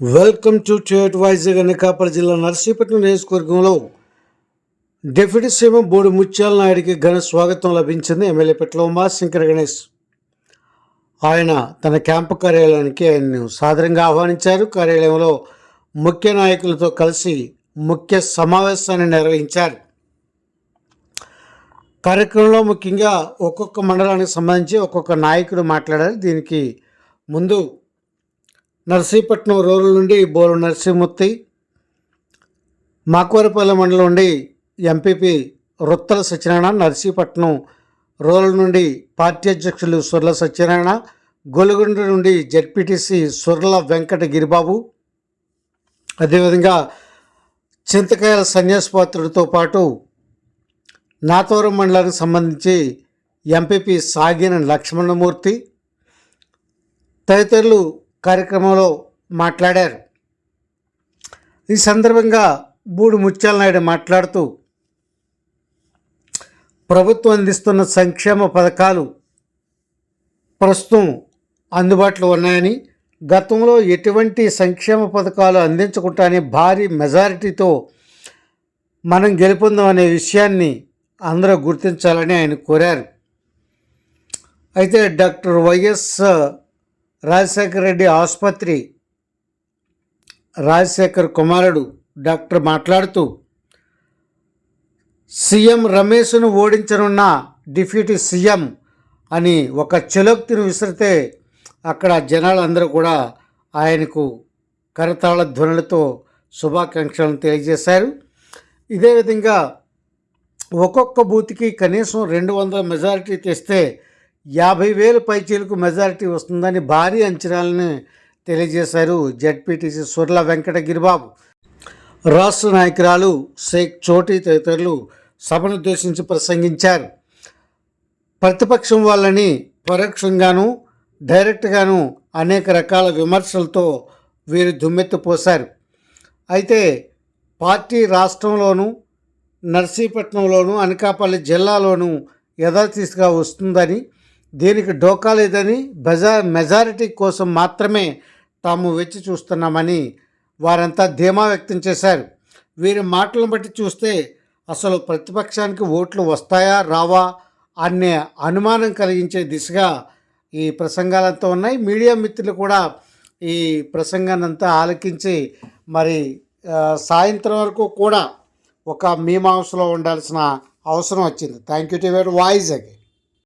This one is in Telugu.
Welcome to state Vizag Anakapalli జిల్లా నర్సీపట్నం నియోజకవర్గంలో డిప్యూటీ సీఎం బోడి ముత్యాల నాయుడికి ఘన స్వాగతం లభించింది ఎమ్మెల్యే పెట్ల ఉమాశంకర్ గణేష్. ఆయన తన క్యాంపు కార్యాలయానికి ఆయన్ను సాదరంగా ఆహ్వానించారు. కార్యాలయంలో ముఖ్య నాయకులతో కలిసి ముఖ్య సమావేశాన్ని నిర్వహించారు. కార్యక్రమంలో ముఖ్యంగా ఒక్కొక్క మండలానికి సంబంధించి ఒక్కొక్క నాయకుడు మాట్లాడారు. దీనికి ముందు నర్సీపట్నం రూరల్ నుండి బోరు నరసింహమూర్తి మాకవరపల్లి మండలం నుండి ఎంపీపీ రొత్తల సత్యనారాయణ నర్సీపట్నం రూరల్ నుండి పార్టీ అధ్యక్షులు సుర్ల సత్యనారాయణ గొలుగుండ నుండి జడ్పీటీసీ సుర్ల వెంకట గిరిబాబు. అదేవిధంగా చింతకాయల సన్యాసపాత్రుడితో పాటు నాతవరం మండలానికి సంబంధించి ఎంపీపీ సాగిన లక్ష్మణమూర్తి తదితరులు కార్యక్రమంలో మాట్లాడారు. ఈ సందర్భంగా బూడి ముత్యాల నాయుడు మాట్లాడుతూ ప్రభుత్వం అందిస్తున్న సంక్షేమ పథకాలు ప్రస్తుతం అందుబాటులో ఉన్నాయని గతంలో ఎటువంటి సంక్షేమ పథకాలు అందించకుండానే భారీ మెజారిటీతో మనం గెలుపొందామనే విషయాన్ని అందరూ గుర్తించాలని ఆయన కోరారు. అయితే డాక్టర్ వైఎస్ రాజశేఖర రెడ్డి ఆసుపత్రి రాజశేఖర్ కుమారుడు డాక్టర్ మాట్లాడుతూ సీఎం రమేష్ను ఓడించనున్న డిప్యూటీ సీఎం అని ఒక చెలోక్తిని విసిరితే అక్కడ జనాలందరూ కూడా ఆయనకు కరతాళ ధ్వనులతో శుభాకాంక్షలను తెలియజేశారు. ఇదే విధంగా ఒక్కొక్క బూత్కి కనీసం రెండు వందల మెజారిటీ తెస్తే యాభై వేలు పైచీలకు మెజారిటీ వస్తుందని భారీ అంచనాలని తెలియజేశారు జడ్పీటీసీ సుర్ల వెంకటగిరిబాబు రాష్ట్ర నాయకురాలు షేక్ చోటి తదితరులు సభనుద్దేశించి ప్రసంగించారు. ప్రతిపక్షం వాళ్ళని పరోక్షంగాను డైరెక్ట్గాను అనేక రకాల విమర్శలతో వీరు దుమ్మెత్తిపోశారు అయితే పార్టీ రాష్ట్రంలోనూ నర్సీపట్నంలోను అనకాపల్లి జిల్లాలోనూ యథాతీతిగా వస్తుందని దీనికి డోకా లేదని బెజా మెజారిటీ కోసం మాత్రమే తాము వెచ్చి చూస్తున్నామని వారంతా ధీమా వ్యక్తం చేశారు. వీరి మాటలను బట్టి చూస్తే అసలు ప్రతిపక్షానికి ఓట్లు వస్తాయా రావా అనే అనుమానం కలిగించే దిశగా ఈ ప్రసంగాలంతా ఉన్నాయి. మీడియా మిత్రులు కూడా ఈ ప్రసంగాన్ని అంతా ఆలకించి మరి సాయంత్రం వరకు కూడా ఒక మీమాంసలో ఉండాల్సిన అవసరం వచ్చింది. Thank you to very voice అగే.